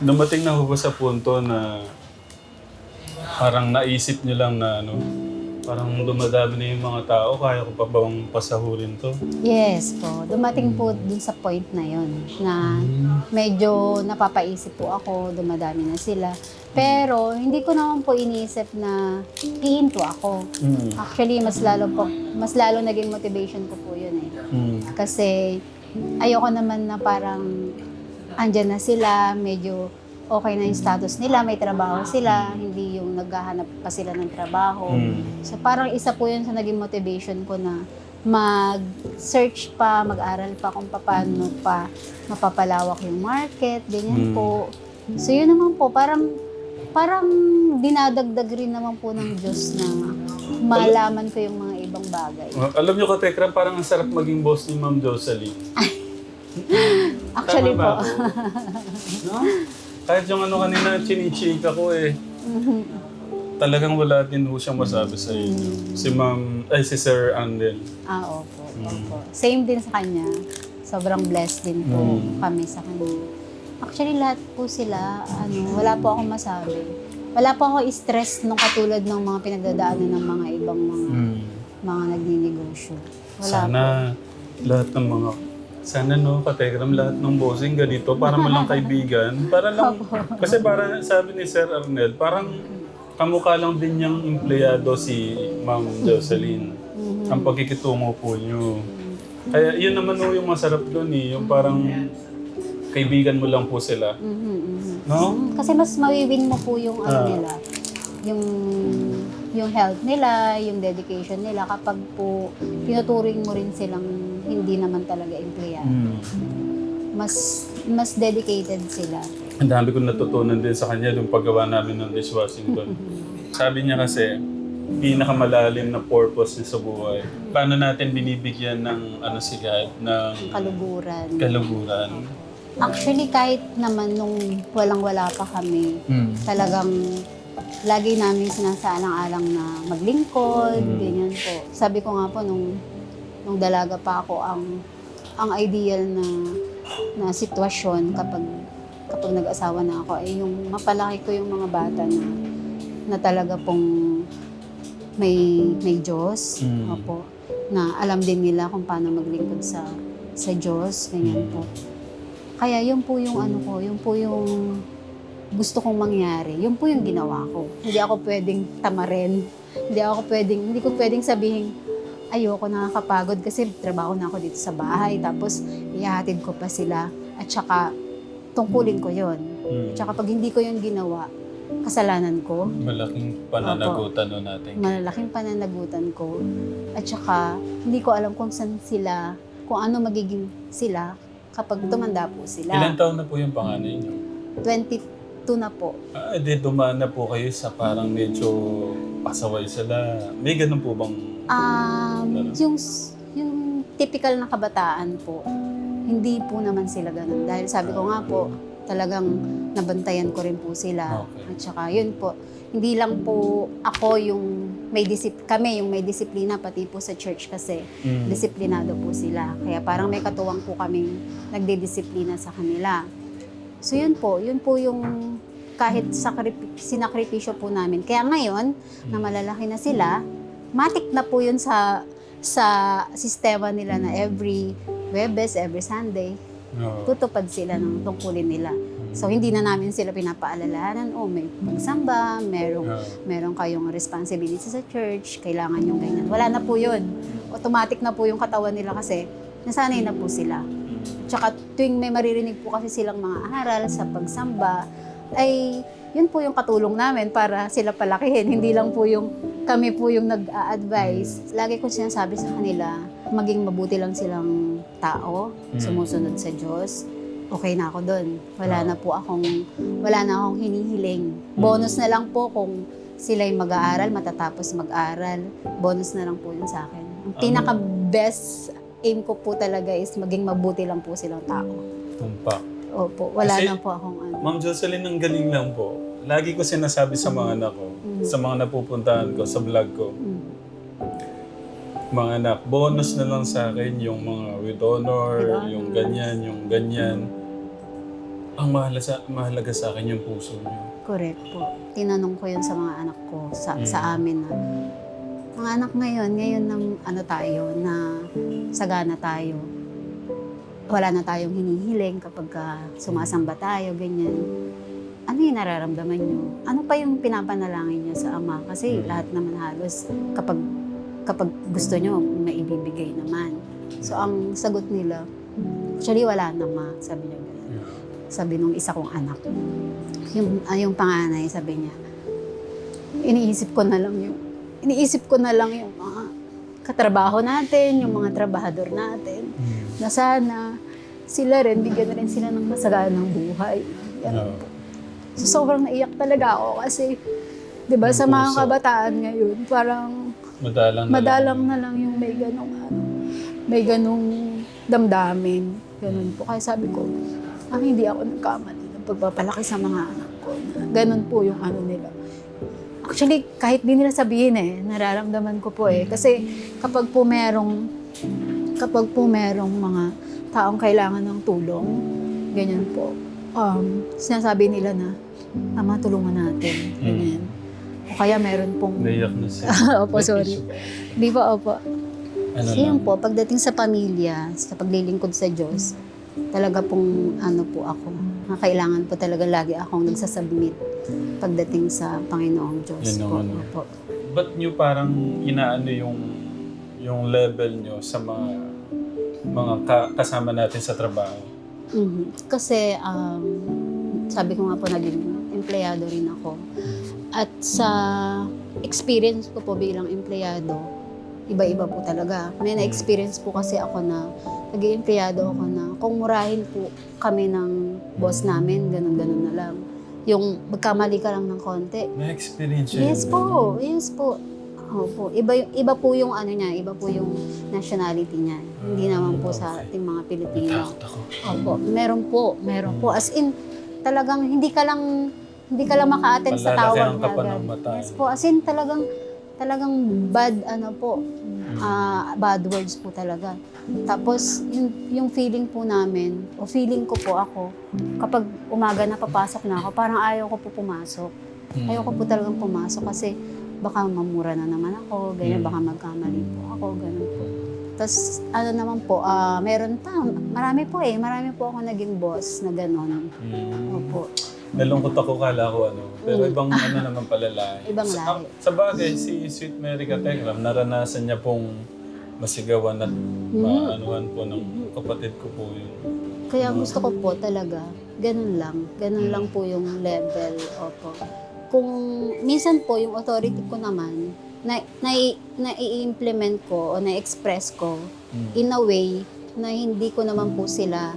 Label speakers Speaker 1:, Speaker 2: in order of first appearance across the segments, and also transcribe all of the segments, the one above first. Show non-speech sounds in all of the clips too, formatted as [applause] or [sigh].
Speaker 1: dumating na ho ba sa punto na parang naisip niyo lang na ano, parang dumadami na yung mga tao, kaya ko pa bang pasahurin to?
Speaker 2: Yes po. Dumating po dun sa point na yon na medyo napapaisip po ako, dumadami na sila. Pero hindi ko naman po iniisip na hihinto ako.
Speaker 1: Mm.
Speaker 2: Actually, mas lalo po, mas lalo naging motivation ko po yun eh.
Speaker 1: Mm.
Speaker 2: Kasi ayoko naman na parang andyan na sila, medyo okay na yung status nila, may trabaho sila, hindi yung naghahanap pa sila ng trabaho.
Speaker 1: Mm.
Speaker 2: So parang isa po yun sa naging motivation ko na mag-search pa, mag-aral pa kung paano pa mapapalawak yung market, ganyan
Speaker 1: Mm.
Speaker 2: po. So yun naman po, parang parang dinadagdag rin naman po ng Diyos na malaman ko yung mga ibang bagay.
Speaker 1: Uh, alam niyo, Katekram, parang ang sarap maging boss ni Ma'am Jocelyn. [laughs] [laughs]
Speaker 2: Actually
Speaker 1: Tama
Speaker 2: po.
Speaker 1: ako? [laughs] no? Kahit yung ano kanina, chinichika ko eh. [laughs] Talagang wala din ho siyang masabi sa inyo. Si Ma'am, ay si Sir Andel.
Speaker 2: Ah, opo, opo. Same din sa kanya. Sobrang blessed din po
Speaker 1: Mm.
Speaker 2: kami sa kanya. Actually, lahat po sila, ano, wala po akong masabi. Wala po ako stress nung katulad ng mga pinagdadaanan ng mga ibang mga,
Speaker 1: Mm.
Speaker 2: mga nagninegosyo. Wala
Speaker 1: Sana lahat ng mga sana no, kategram lahat ng bossing ganito para man lang [laughs] kaibigan. Para lang, kasi para sabi ni Sir Arnel, parang kamukha lang din niyang empleyado si Ma'am Jocelyn.
Speaker 2: Mhm.
Speaker 1: Ang pagkikitungo po niyo. Kaya yun naman ho yung masarap doon eh, yung parang kaibigan mo lang po sila.
Speaker 2: Mhm, mhm.
Speaker 1: No?
Speaker 2: Kasi mas mawiwin mo po yung ano
Speaker 1: Ah.
Speaker 2: nila, yung yung health nila, yung dedication nila kapag po tinuturing mo rin silang hindi naman talaga empleyado.
Speaker 1: Mm.
Speaker 2: Mas mas dedicated sila.
Speaker 1: Ang dami ko natutunan din sa kanya yung paggawa namin ng dishwashing doon. [laughs] Sabi niya kasi, pinakamalalim na purpose niya sa buhay. Paano natin binibigyan ng ano si God, ng
Speaker 2: Kaluguran.
Speaker 1: kaluguran.
Speaker 2: Actually, kahit naman nung walang-wala pa kami,
Speaker 1: Mm.
Speaker 2: talagang lagi namin sinasaalang-alang na maglingkod,
Speaker 1: Mm.
Speaker 2: ganyan po. Sabi ko nga po, nung, nung dalaga pa ako, ang ang ideal na na sitwasyon kapag kapag nag-asawa na ako ay yung mapalaki ko yung mga bata na na talaga pong may may Diyos,
Speaker 1: Mm.
Speaker 2: opo, na alam din nila kung paano maglingkod sa sa Diyos, ganyan
Speaker 1: Mm.
Speaker 2: po. Kaya yun po yung ano ko, yun po yung gusto kong mangyari. Yun po yung ginawa ko. Hindi ako pwedeng tamarin. Hindi ako pwedeng, hindi ko pwedeng sabihin, ayoko nakakapagod kasi trabaho na ako dito sa bahay. Tapos, ihahatid ko pa sila. At saka, tungkulin ko yon
Speaker 1: Mm.
Speaker 2: At saka, pag hindi ko yun ginawa, kasalanan ko.
Speaker 1: Malaking pananagutan no natin.
Speaker 2: Malalaking pananagutan ko. At saka, hindi ko alam kung saan sila, kung ano magiging sila kapag tumanda po sila.
Speaker 1: Ilan taon na po yung panganay niyo?
Speaker 2: 22 na po.
Speaker 1: Ah, di dumaan na po kayo sa parang medyo pasaway sila. May ganun po bang...
Speaker 2: Um, yung, yung typical na kabataan po, hindi po naman sila ganun. Dahil sabi ko nga po, talagang nabantayan ko rin po sila.
Speaker 1: Okay.
Speaker 2: At saka yun po, hindi lang po ako yung may disip kami yung may disiplina pati po sa church kasi
Speaker 1: Mm.
Speaker 2: disiplinado po sila. Kaya parang may katuwang po kaming nagdidisiplina sa kanila. So yun po, yun po yung kahit sakrip- sinakripisyo po namin. Kaya ngayon, na malalaki na sila, matik na po yun sa sa sistema nila na every Webes, every Sunday,
Speaker 1: Oo.
Speaker 2: tutupad sila ng tungkulin nila. So hindi na namin sila pinapaalalahanan, oh may pagsamba, merong
Speaker 1: Oo.
Speaker 2: meron kayong responsibility sa church, kailangan yung ganyan. Wala na po yun. Automatic na po yung katawan nila kasi nasanay na po sila. Tsaka tuwing may maririnig po kasi silang mga aral sa pagsamba, ay yun po yung katulong namin para sila palakihin. Hindi lang po yung kami po yung nag-a-advise. Lagi ko sinasabi sa kanila, maging mabuti lang silang tao,
Speaker 1: Mm.
Speaker 2: sumusunod sa Diyos. Okay na ako doon. Wala na po akong wala na akong hinihiling. Bonus na lang po kung sila'y mag-aaral, matatapos mag-aral. Bonus na lang po yun sa akin. Ang pinaka-best aim ko po talaga is maging mabuti lang po silang tao.
Speaker 1: Tumpak.
Speaker 2: Opo, wala
Speaker 1: Kasi-
Speaker 2: na po akong ano.
Speaker 1: Ma'am Jocelyn, ang galing lang po. Lagi ko sinasabi sa mga anak ko, sa mga napupuntahan ko, sa vlog ko,
Speaker 2: Mm.
Speaker 1: mga anak, bonus na lang sa akin yung mga with honor,
Speaker 2: honor.
Speaker 1: yung ganyan, yung ganyan. ang mahalaga sa, mahalaga sa akin yung puso niyo.
Speaker 2: Correct po. Tinanong ko yun sa mga anak ko, sa,
Speaker 1: Mm.
Speaker 2: sa amin na, mga anak ngayon, ngayon ng ano tayo, na sagana tayo. Wala na tayong hinihiling kapag ka sumasamba tayo, ganyan. Ano yung nararamdaman nyo? Ano pa yung pinapanalangin nyo sa Ama? Kasi
Speaker 1: Mm.
Speaker 2: lahat naman halos kapag kapag gusto nyo, maibibigay naman. So ang sagot nila, actually wala na ma, sabi niya ganyan sabi nung isa kong anak. Yung, ah, yung panganay, sabi niya, iniisip ko na lang yung, iniisip ko na lang yung mga katrabaho natin, yung mga trabahador natin,
Speaker 1: Mm.
Speaker 2: Na sana sila rin, bigyan na rin sila ng masaganang buhay. Yan.
Speaker 1: Yeah.
Speaker 2: So, sobrang naiyak talaga ako kasi, di ba, sa mga
Speaker 1: puso.
Speaker 2: kabataan ngayon, parang
Speaker 1: Madalang na
Speaker 2: madalang
Speaker 1: lang.
Speaker 2: na lang yung may ganong ano, may ganong damdamin. Ganun po. Kaya sabi ko, ah, hindi ako nagkamali ng pagpapalaki sa mga anak ko. Ganun po yung ano nila. Actually, kahit di nila sabihin eh, nararamdaman ko po eh. Kasi kapag po merong, kapag po merong mga taong kailangan ng tulong, ganyan po, um, sinasabi nila na, Ama, tulungan natin. Ganyan. O kaya meron pong...
Speaker 1: Naiyak na siya. [laughs]
Speaker 2: Opo, sorry. Di ba, opo.
Speaker 1: Ano
Speaker 2: Kasi yun po, pagdating sa pamilya, sa paglilingkod sa Diyos, talaga pong ano po ako, kailangan po talaga lagi akong nagsasubmit pagdating sa Panginoong Diyos
Speaker 1: Yun ang
Speaker 2: po.
Speaker 1: ano.
Speaker 2: Opo.
Speaker 1: Ba't nyo parang inaano yung yung level nyo sa mga mga ka- kasama natin sa trabaho?
Speaker 2: Mhm. Kasi, um, sabi ko nga po, naging empleyado rin ako. At sa experience ko po bilang empleyado, iba-iba po talaga. May na-experience po kasi ako na naging empleyado ako na kung murahin po kami ng boss namin, ganun-ganun na lang. Yung magkamali ka lang ng konti.
Speaker 1: Na-experience.
Speaker 2: Yes po, yes po. Opo. Iba, yung- iba po yung ano niya, iba po yung nationality niya. Hindi naman po sa ating mga Pilipino.
Speaker 1: Natakot ako.
Speaker 2: Opo, meron po, meron po. As in, talagang hindi ka lang hindi ka lang maka-attend sa tawag
Speaker 1: ka
Speaker 2: niya
Speaker 1: pa ng mata.
Speaker 2: Yes po, as in talagang talagang bad ano po, ah, bad words po talaga. Tapos yung, yung feeling po namin, o feeling ko po ako, kapag umaga na papasok na ako, parang ayaw ko po pumasok.
Speaker 1: Mm.
Speaker 2: Ayaw ko po talagang pumasok kasi baka mamura na naman ako, ganyan,
Speaker 1: Mm.
Speaker 2: baka magkamali po ako, ganun po. Tapos, ano naman po, ah, meron pa, marami po eh, marami po ako naging boss na gano'n.
Speaker 1: Mm.
Speaker 2: Opo.
Speaker 1: Nalungkot ako, kala ko ano. Pero
Speaker 2: Mm.
Speaker 1: ibang ano [laughs] naman pala lahi.
Speaker 2: Ibang
Speaker 1: sa,
Speaker 2: lahi.
Speaker 1: sa bagay, si Sweet Mary Katekram, naranasan niya pong masigawan at maanuhan po ng kapatid ko po yun.
Speaker 2: Kaya gusto ko po talaga, ganun lang. Ganun lang po yung level. Opo. Kung minsan po, yung authority ko naman, na, na, na-i-implement ko o na-express ko
Speaker 1: Mm.
Speaker 2: in a way na hindi ko naman po sila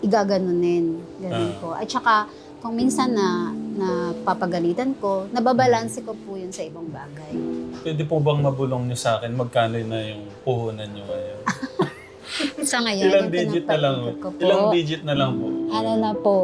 Speaker 2: igaganunin. Ganun
Speaker 1: Ah.
Speaker 2: po. At saka, kung minsan na, na papagalitan ko, nababalanse ko po yun sa ibang bagay.
Speaker 1: Pwede po bang mabulong niyo sa akin magkano na yung puhunan niyo ngayon? [laughs]
Speaker 2: Sa ngayon,
Speaker 1: Ilang digit na lang?
Speaker 2: po,
Speaker 1: Ilang digit na lang po?
Speaker 2: ano na po,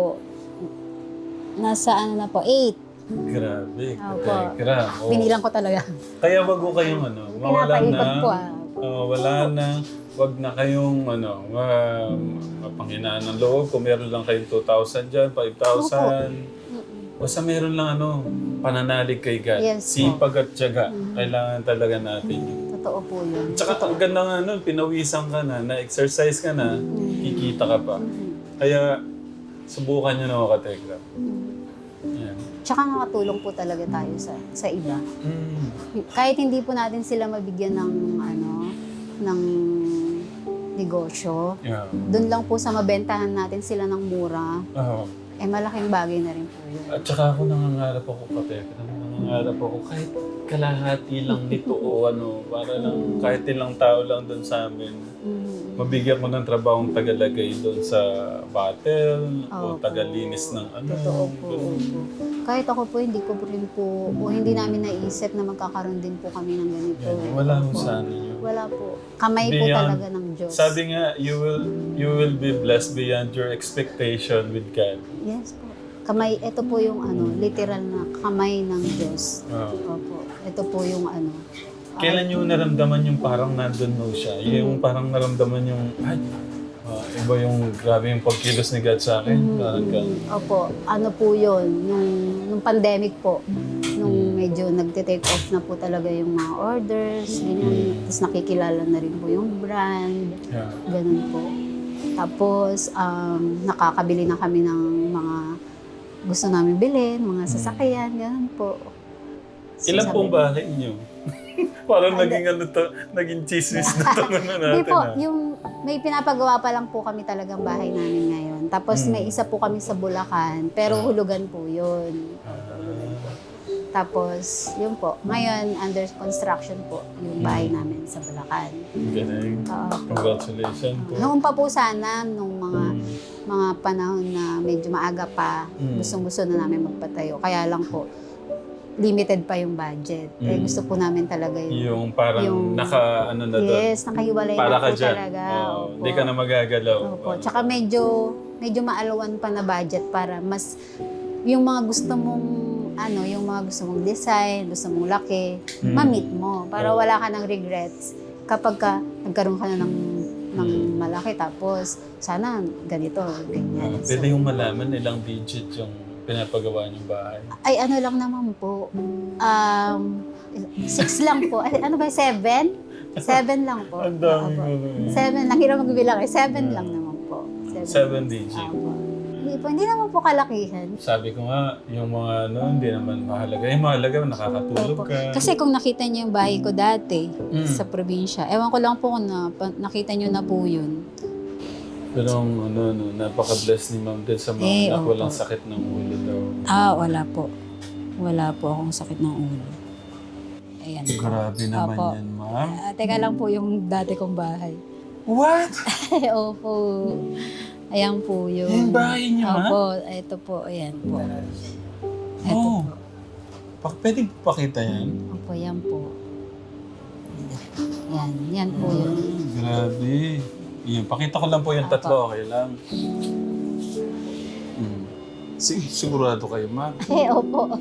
Speaker 2: nasa ano na po, 8.
Speaker 1: Grabe,
Speaker 2: Opo.
Speaker 1: katekram. Oh.
Speaker 2: Binilang ko talaga.
Speaker 1: Kaya wag ko kayong ano, mawala na.
Speaker 2: ko ah.
Speaker 1: Oh, wala na. Wag na kayong ano, ma- mapanghinaan ng loob. Kung meron lang kayong 2,000 dyan, 5,000.
Speaker 2: Mm-mm.
Speaker 1: Basta meron lang ano, pananalig kay God.
Speaker 2: Yes po.
Speaker 1: Sipag at tiyaga.
Speaker 2: Mhm.
Speaker 1: Kailangan talaga natin yun.
Speaker 2: Totoo po yun.
Speaker 1: Tsaka ang ganda nga nun, pinawisan ka na, na-exercise ka na,
Speaker 2: Mhm.
Speaker 1: kikita ka pa.
Speaker 2: Mhm.
Speaker 1: Kaya, subukan nyo na mga katekram.
Speaker 2: Mhm.
Speaker 1: Yan.
Speaker 2: Tsaka nakatulong po talaga tayo sa sa iba.
Speaker 1: Mm.
Speaker 2: Kahit hindi po natin sila mabigyan ng ano, ng negosyo,
Speaker 1: Yeah.
Speaker 2: doon lang po sa mabentahan natin sila ng mura,
Speaker 1: Oo.
Speaker 2: eh malaking bagay na rin po yun.
Speaker 1: At saka ako nangangarap ako katekram. Nangangarap ako kahit kalahati lang nito o ano, para lang kahit ilang tao lang doon sa amin.
Speaker 2: Mhm.
Speaker 1: Mabigyan ko ng trabahong tagalagay doon sa battle o
Speaker 2: Opo.
Speaker 1: tagalinis ng ano.
Speaker 2: Totoo po.
Speaker 1: ganun.
Speaker 2: opo. Kahit ako po, hindi ko rin po, o hindi namin naisip na magkakaroon din po kami ng ganito.
Speaker 1: Yan, wala ho
Speaker 2: Opo.
Speaker 1: sa ano yun.
Speaker 2: Wala po. Kamay po
Speaker 1: Beyond-
Speaker 2: talaga ng Diyos.
Speaker 1: Sabi nga, you will you will be blessed beyond your expectation with God.
Speaker 2: Yes po. Kamay, ito po yung ano, literal na kamay ng Diyos.
Speaker 1: Oo.
Speaker 2: Opo. Ito po yung ano. ah,
Speaker 1: Kailan nyo naramdaman yung parang nandun mo siya? Yung parang naramdaman yung, ay, Ah, iba yung grabe yung pagkilos ni God sa akin. Parang ka.
Speaker 2: Opo, ano po yun, nung, nung pandemic po, nung medyo nagte-take off na po talaga yung mga orders, ganyan. Tapos nakikilala na rin po yung brand,
Speaker 1: Yeah.
Speaker 2: ganun po. Tapos, um, nakakabili na kami ng mga gusto namin bilhin, mga sasakyan, ganun po. So,
Speaker 1: Ilan pong bahay niyo? Parang naging ano to, naging chismis na [laughs] to na
Speaker 2: Hindi
Speaker 1: natin.
Speaker 2: po,
Speaker 1: ah.
Speaker 2: yung may pinapagawa pa lang po kami talagang bahay namin ngayon. Tapos
Speaker 1: Hmm.
Speaker 2: may isa po kami sa Bulacan, pero hulugan po yun.
Speaker 1: Ah,
Speaker 2: Tapos, yun po. Ngayon, under construction po yung bahay namin sa Bulacan.
Speaker 1: galing.
Speaker 2: Oo.
Speaker 1: Congratulations po.
Speaker 2: Noon pa po sana, nung mga
Speaker 1: Mm.
Speaker 2: Mga panahon na medyo maaga pa,
Speaker 1: Mm.
Speaker 2: gustong-gusto na namin magpatayo. Kaya lang po, limited pa yung budget. Eh,
Speaker 1: Mm.
Speaker 2: gusto po namin talaga yung...
Speaker 1: Yung parang
Speaker 2: Yung-
Speaker 1: naka ano na doon.
Speaker 2: yes, nakahiwalay
Speaker 1: Para
Speaker 2: na
Speaker 1: ka
Speaker 2: po
Speaker 1: dyan.
Speaker 2: talaga. Opo.
Speaker 1: Hindi ka na magagalaw.
Speaker 2: Opo. Tsaka medyo, medyo maalawan pa na budget para mas yung mga gusto mong ano, yung mga gusto mong design, gusto mong laki,
Speaker 1: Mm.
Speaker 2: ma-meet mo para
Speaker 1: Oo.
Speaker 2: wala ka ng regrets kapag ka nagkaroon ka na ng ng
Speaker 1: Mm.
Speaker 2: malaki tapos sana ganito,
Speaker 1: Ah,
Speaker 2: ganyan. So,
Speaker 1: pwede yung malaman ilang digit yung pinapagawa niyong bahay.
Speaker 2: ay ano lang naman po. Um, six lang po. Ay, ano ba, seven? Seven lang po.
Speaker 1: Ang dami
Speaker 2: Opo.
Speaker 1: mo.
Speaker 2: Seven lang. Hirap magbilang eh. Seven
Speaker 1: Mm.
Speaker 2: lang naman po.
Speaker 1: Seven digit.
Speaker 2: Opo. Hindi po, hindi naman po kalakihan.
Speaker 1: Sabi ko nga, yung mga ano, hindi naman mahalaga. Yung mahalaga, nakakatulog
Speaker 2: Opo.
Speaker 1: ka.
Speaker 2: Kasi kung nakita niyo yung bahay ko dati
Speaker 1: Mm.
Speaker 2: sa probinsya, ewan ko lang po kung na, pa- nakita niyo na po yun.
Speaker 1: Pero ang ano, ano, napaka-bless ni Ma'am din sa mga
Speaker 2: Eh,
Speaker 1: anak,
Speaker 2: opo.
Speaker 1: walang sakit ng ulo daw.
Speaker 2: Ah, wala po. Wala po akong sakit ng ulo. Ayan po.
Speaker 1: Grabe naman
Speaker 2: Opo.
Speaker 1: yan, Ma'am.
Speaker 2: Ah, teka lang po yung dati kong bahay.
Speaker 1: What? [laughs]
Speaker 2: Opo. Ayan po yun.
Speaker 1: Yung bahay niyo, Ma'am?
Speaker 2: Opo, ito po. Ayan po. Ito
Speaker 1: Oh.
Speaker 2: po.
Speaker 1: Pa pwede pakita yan?
Speaker 2: Opo, yan po. Yan, yan po yun.
Speaker 1: Grabe. Yan, pakita ko lang po yung tatlo, okay lang. Hmm. Si- sigurado kayo, Ma'am. [laughs]
Speaker 2: Eh, opo. [laughs]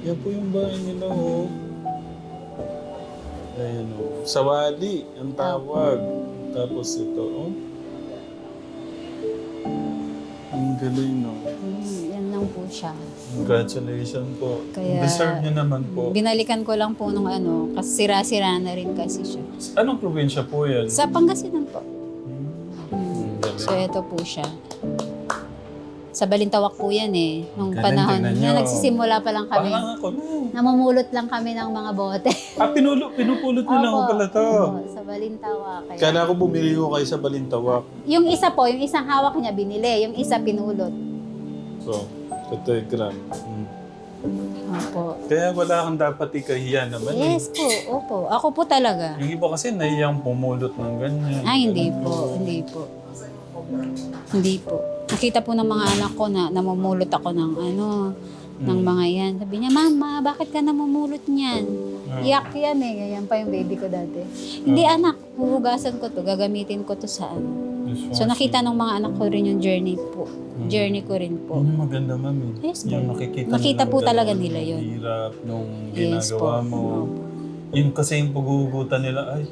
Speaker 1: Yan po yung bahay nila, oh. Ayan, oh. Sawali, ang tawag. Tapos ito, oh. Galing, no?
Speaker 2: Mm, yan lang po siya.
Speaker 1: Congratulations po.
Speaker 2: Kaya-
Speaker 1: Deserve niyo naman po.
Speaker 2: Binalikan ko lang po nung ano, kasi sira-sira na rin kasi siya.
Speaker 1: Anong probinsya po yan?
Speaker 2: Sa Pangasinan po. Mm. So, ito po siya. Sa Balintawak po yan eh. Nung
Speaker 1: Galing,
Speaker 2: panahon
Speaker 1: tingnan
Speaker 2: na
Speaker 1: nyo.
Speaker 2: nagsisimula pa lang kami.
Speaker 1: Parang ako na.
Speaker 2: Namumulot lang kami ng mga bote.
Speaker 1: Ah, pinulo, pinupulot niyo lang
Speaker 2: Opo.
Speaker 1: pala to.
Speaker 2: Opo, sa Balintawak. Kaya.
Speaker 1: Kala ko bumili ko kayo sa Balintawak.
Speaker 2: Yung isa po, yung isang hawak niya binili. Yung isa pinulot.
Speaker 1: So, ito yung gram. Hmm.
Speaker 2: Opo.
Speaker 1: Kaya wala kang dapat ikahiya naman eh.
Speaker 2: Yes po, opo. Ako po talaga.
Speaker 1: Yung iba kasi nahiyang pumulot ng ganyan.
Speaker 2: Ah, hindi po. Hindi po. Hindi po. Nakita po ng mga anak ko na namumulot ako ng ano, ng mga yan. Sabi niya, Mama, bakit ka namumulot niyan?
Speaker 1: Ah.
Speaker 2: Iyak yan eh. Ganyan pa yung baby ko dati. Hindi anak, huhugasan ko to. Gagamitin ko to sa ano. So nakita ng mga anak ko rin yung journey po. Journey ko rin po.
Speaker 1: Yun yung maganda, mami.
Speaker 2: Yes po.
Speaker 1: Yung nakikita,
Speaker 2: Nakita po talaga nila yun.
Speaker 1: Hirap nung
Speaker 2: Yes
Speaker 1: ginagawa
Speaker 2: po.
Speaker 1: mo. Yun kasi yung paghuhugutan nila, ay,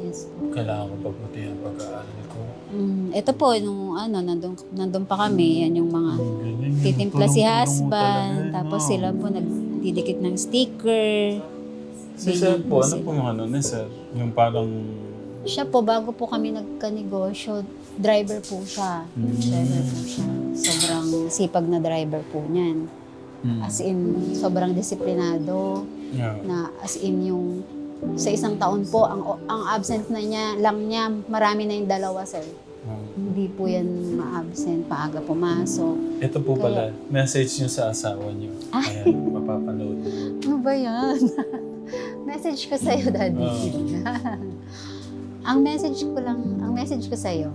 Speaker 2: Yes po.
Speaker 1: kailangan ko pagbutihan pag-aaral.
Speaker 2: Mm, ito po, nung ano, nandun, nandun pa kami, yan yung mga titimpla si husband,
Speaker 1: talaga,
Speaker 2: tapos sila po nagdidikit ng sticker.
Speaker 1: Si Sir po, ano po yung ano ni Sir? Yung parang...
Speaker 2: Siya po, bago po kami nagka-negosyo, driver po siya.
Speaker 1: Mm.
Speaker 2: Driver po siya. Sobrang sipag na driver po niyan.
Speaker 1: Hmm.
Speaker 2: As in, sobrang disiplinado
Speaker 1: yeah.
Speaker 2: na as in yung sa isang taon po, ang ang absent na niya, lang niya, marami na yung dalawa, sir.
Speaker 1: Ah.
Speaker 2: Hindi po yan ma-absent, paaga pumasok.
Speaker 1: Ito po
Speaker 2: Kaya-
Speaker 1: pala, message niyo sa asawa niyo.
Speaker 2: Ah.
Speaker 1: Ayan, mapapanood.
Speaker 2: Ano ba yan? [laughs] message ko sa'yo, Daddy. [laughs] ang message ko lang, ang message ko sa'yo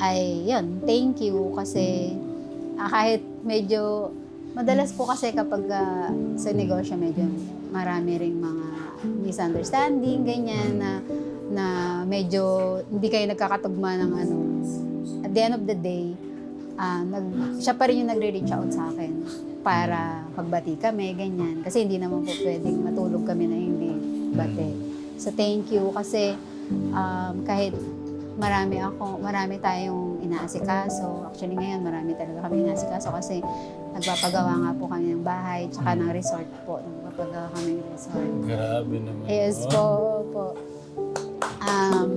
Speaker 2: ay, yun, thank you kasi ah, kahit medyo, madalas po kasi kapag ah, sa negosyo medyo marami ring mga misunderstanding, ganyan, na, na medyo hindi kayo nagkakatugma ng ano. At the end of the day, ah, nag, siya pa rin yung nagre-reach out sa akin para pagbati kami, ganyan. Kasi hindi naman po pwedeng matulog kami na hindi bati. So thank you kasi um, kahit marami ako, marami tayong inaasikaso. Actually ngayon, marami talaga kami inaasikaso kasi nagpapagawa nga po kami ng bahay, tsaka ng resort po. Nagpapagawa kami ng resort.
Speaker 1: Grabe naman.
Speaker 2: Yes po, po. Um,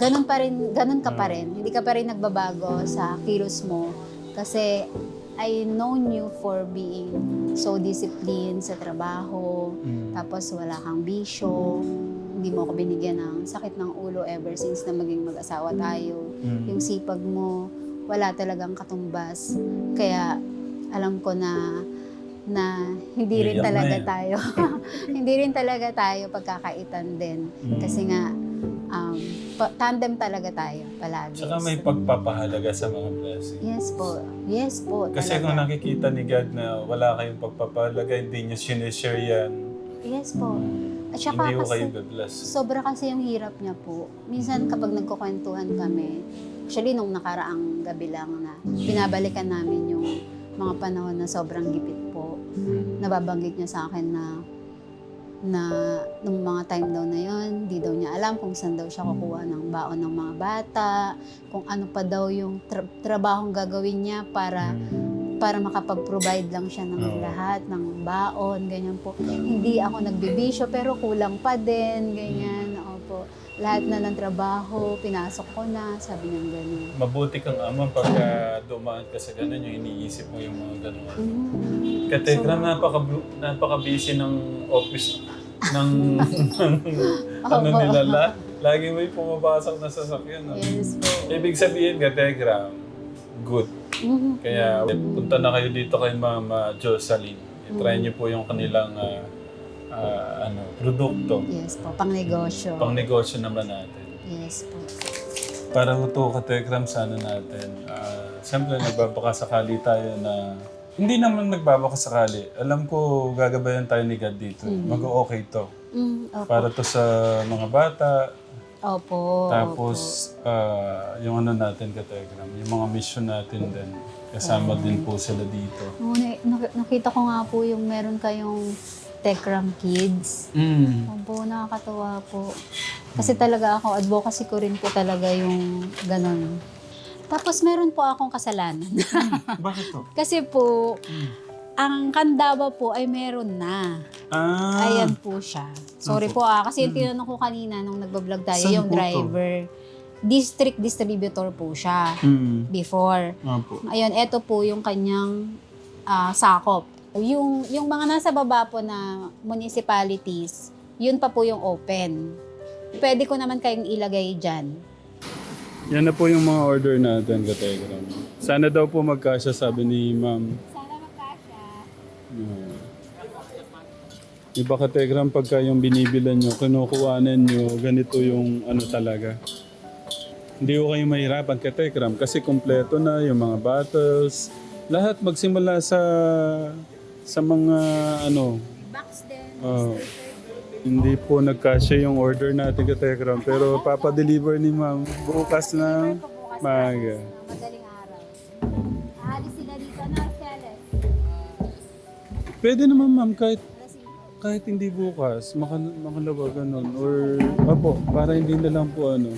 Speaker 2: ganun pa rin, ganun ka pa rin. Hindi ka pa rin nagbabago sa kilos mo. Kasi I known you for being so disciplined sa trabaho.
Speaker 1: Mm.
Speaker 2: Tapos wala kang bisyo. Hindi mo ako binigyan ng sakit ng ulo ever since na maging mag-asawa tayo.
Speaker 1: Mm.
Speaker 2: Yung sipag mo, wala talagang katumbas. Kaya alam ko na na hindi rin
Speaker 1: na
Speaker 2: talaga
Speaker 1: yan.
Speaker 2: tayo. [laughs] hindi rin talaga tayo pagkakaitan din.
Speaker 1: Mm.
Speaker 2: Kasi nga, um, tandem talaga tayo palagi.
Speaker 1: Tsaka may pagpapahalaga sa mga blessings.
Speaker 2: Yes po. Yes po.
Speaker 1: Kasi kung
Speaker 2: talaga.
Speaker 1: nakikita ni God na wala kayong pagpapahalaga, hindi niya sinishare yan,
Speaker 2: Yes po. At saka
Speaker 1: hindi ko kayo
Speaker 2: kasi,
Speaker 1: be-bless.
Speaker 2: sobra kasi yung hirap niya po. Minsan kapag nagkukwentuhan kami, actually nung nakaraang gabi lang na binabalikan namin yung mga panahon na sobrang gipit po.
Speaker 1: Mm.
Speaker 2: Nababanggit niya sa akin na na nung mga time daw na yon, di daw niya alam kung saan daw siya kukuha ng baon ng mga bata, kung ano pa daw yung tra- trabahong gagawin niya para
Speaker 1: Mm.
Speaker 2: Para makapag-provide lang siya ng
Speaker 1: Oo.
Speaker 2: lahat, ng baon, ganyan po. Hindi ako nagbibisyo pero kulang pa din, ganyan. Opo. Lahat na ng trabaho, pinasok ko na, sabi niya ganyan.
Speaker 1: Mabuti kang ama pagka dumaan ka sa ganun, yung iniisip mo yung mga ganun.
Speaker 2: Mhm.
Speaker 1: Kategram, napaka, napaka-busy ng office ng [laughs] ano
Speaker 2: Opo.
Speaker 1: nila. La, lagi may pumapasok na sasakyan. No?
Speaker 2: Yes po.
Speaker 1: Ibig sabihin, Kategram, good. Kaya punta na kayo dito kay Mama Jocelyn. I-try niyo po yung kanilang ah, ah, ano, produkto.
Speaker 2: Yes po, pang negosyo.
Speaker 1: Pang negosyo naman natin.
Speaker 2: Yes po.
Speaker 1: Para ito, Kategram, sana natin. Uh, Siyempre, nagbabakasakali tayo na... Hindi naman nagbabakasakali. Alam ko, gagabayan tayo ni God dito. Mag-okay to.
Speaker 2: Mm, opo.
Speaker 1: Para to sa mga bata.
Speaker 2: Opo.
Speaker 1: Tapos, ah, yung ano natin, Kategram, yung mga mission natin din. Kasama din po sila dito.
Speaker 2: Nak- nak- nakita ko nga po yung meron kayong Techram Kids.
Speaker 1: Mm.
Speaker 2: Opo, nakakatawa po. Kasi talaga ako, advocacy ko rin po talaga yung ganun. Tapos meron po akong kasalanan.
Speaker 1: Bakit to? [laughs]
Speaker 2: Kasi po, ang Kandawa po ay meron na.
Speaker 1: Ah,
Speaker 2: Ayan po siya. Sorry po ah, kasi yung tinanong ko kanina nung nagbablog tayo,
Speaker 1: Saan
Speaker 2: yung
Speaker 1: po to?
Speaker 2: driver. District distributor po siya
Speaker 1: Mm.
Speaker 2: before.
Speaker 1: Nga po.
Speaker 2: Ayun, ito po yung kanyang ah, sakop. Yung, yung mga nasa baba po na municipalities, yun pa po yung open. Pwede ko naman kayong ilagay dyan.
Speaker 1: Yan na po yung mga order natin, Kategram. Sana daw po magkasya, sabi ni Ma'am. Uh, iba Kategram, pagka yung binibilan nyo, kinukuhanan nyo, ganito yung ano talaga. Hindi ko kayo mahirapan Kategram kasi kompleto na yung mga bottles. Lahat magsimula sa sa mga ano,
Speaker 2: Box din.
Speaker 1: Oh. Hindi po nagkasya yung order natin ka Telegram pero papadeliver ni ma'am bukas ng
Speaker 2: bukas
Speaker 1: maaga.
Speaker 2: Madaling
Speaker 1: Pwede naman ma'am kahit kahit hindi bukas, maka, makalawa ganun. Or, apo, para hindi na lang po ano.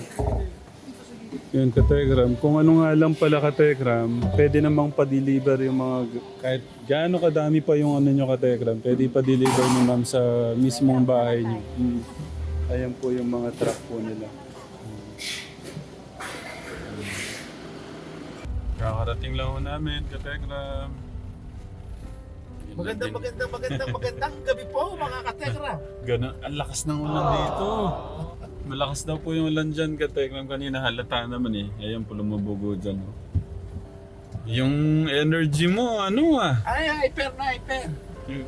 Speaker 1: Yun, ka-telegram. Kung ano nga lang pala ka-telegram, pwede namang pa-deliver yung mga, kahit gaano kadami pa yung ano nyo ka-telegram, pwede pa-deliver nyo ma'am sa mismong bahay nyo. Mm. Ayan po yung mga truck po nila. Kakarating lang ho namin, ka-telegram.
Speaker 3: Magandang, magandang, magandang, magandang gabi po mga katekra.
Speaker 1: Ganun, ang lakas ng ulan dito. Malakas daw po yung ulan dyan, katekram. Kanina halata naman eh. Ayan po lumubugo dyan. Oh. Yung energy mo, ano ah.
Speaker 3: Ay, hyper na, hyper.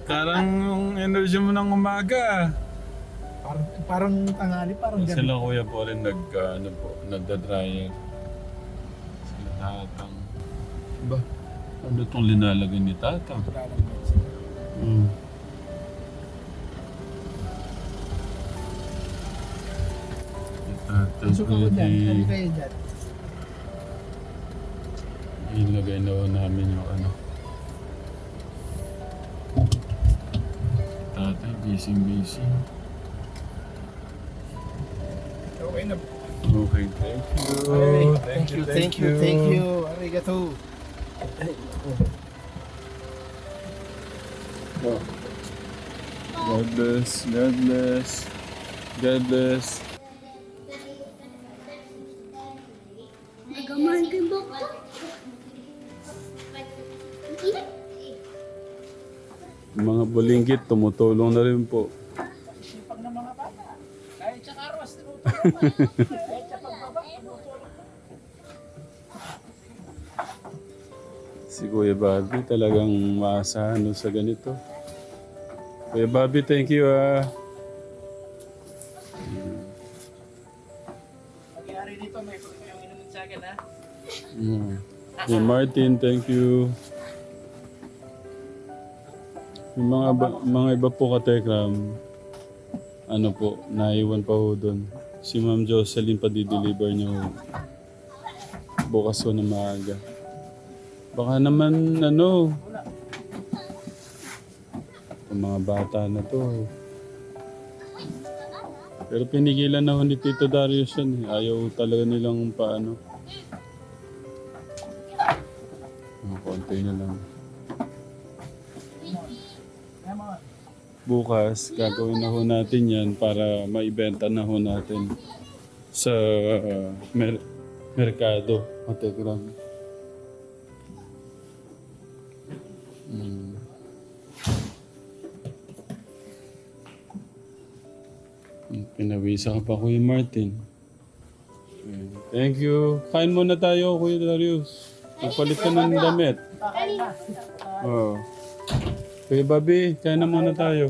Speaker 1: Parang yung energy mo ng umaga.
Speaker 3: Parang, parang tangali, parang ganun.
Speaker 1: Sila kuya po rin nag, ah, ano po, nagda-dryer. Sila tatang. Ba? Ano itong linalagay ni tatang? Mm. Tatang
Speaker 3: Suka ko dyan, kali kayo dyan.
Speaker 1: ilagay na namin yung ano. Tatay, busy busy.
Speaker 3: Okay na.
Speaker 1: Okay, thank you.
Speaker 3: Thank you, thank you, thank you. Arigato. [laughs]
Speaker 1: Oh. God bless, God bless, God bless.
Speaker 4: Nagamahan kay Boko.
Speaker 1: Mga bulinggit, tumutulong na rin po.
Speaker 3: Sipag ng mga bata. Kahit sa karos, tinutulungan. [laughs]
Speaker 1: Kuya Bobby talagang maasahan no sa ganito. Kuya Bobby, thank you ah.
Speaker 3: Magyari dito, may yung inumin sa akin ha.
Speaker 1: Mm. Kuya Martin, thank you. Yung mga, ba- mga iba po katekram, ano po, naiwan pa ho doon. Si Ma'am Jocelyn pa di-deliver niyo bukas ho na maaga. Baka naman, ano, yung mga bata na to. Pero pinigilan na ho ni Tito Darius yan. eh. Ayaw talaga nilang paano. Mga konti na lang. Bukas, gagawin na ho natin yan para maibenta na ho natin sa uh, mer- merkado. Mategram. Pinawisa ka pa, Kuya Martin. Thank you. Kain muna tayo, Kuya Darius. Magpalit ka ng damit. Oo. Kuya Bobby, kain na muna tayo.